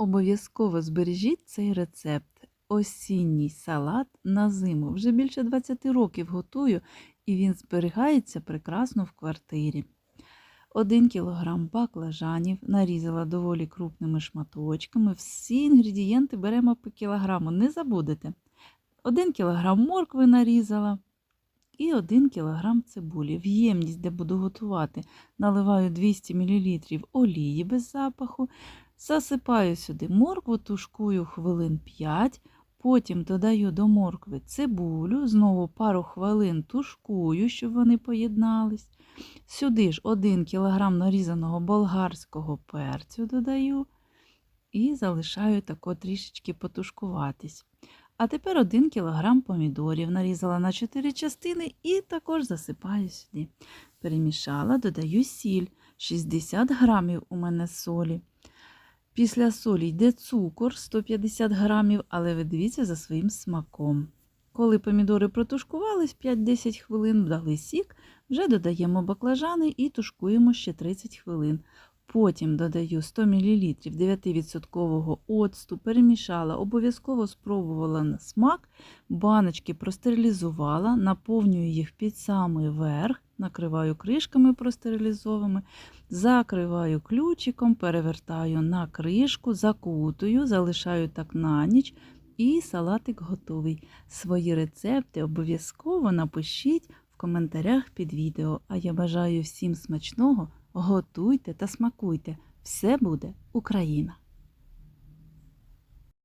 Обов'язково збережіть цей рецепт. Осінній салат на зиму. Вже більше 20 років готую, і він зберігається прекрасно в квартирі. 1 кг баклажанів нарізала доволі крупними шматочками. Всі інгредієнти беремо по кілограму, не забудете. 1 кг моркви нарізала і 1 кг цибулі. В ємність, де буду готувати, наливаю 200 мл олії без запаху. Засипаю сюди моркву, тушкую хвилин 5, потім додаю до моркви цибулю, знову пару хвилин тушкую, щоб вони поєднались. Сюди ж 1 кг нарізаного болгарського перцю додаю і залишаю тако трішечки потушкуватись. А тепер 1 кг помідорів нарізала на 4 частини і також засипаю сюди. Перемішала, додаю сіль, 60 грамів у мене солі. Після солі йде цукор 150 грамів, але ви дивіться за своїм смаком. Коли помідори протушкувались 5-10 хвилин, вдали сік, вже додаємо баклажани і тушкуємо ще 30 хвилин. Потім додаю 100 мл 9% оцту, перемішала, обов'язково спробувала на смак, баночки простерилізувала, наповнюю їх під самий верх, накриваю кришками простерилізованими, закриваю ключиком, перевертаю на кришку, закутую, залишаю так на ніч. І салатик готовий. Свої рецепти обов'язково напишіть в коментарях під відео. А я бажаю всім смачного, готуйте та смакуйте. Все буде Україна!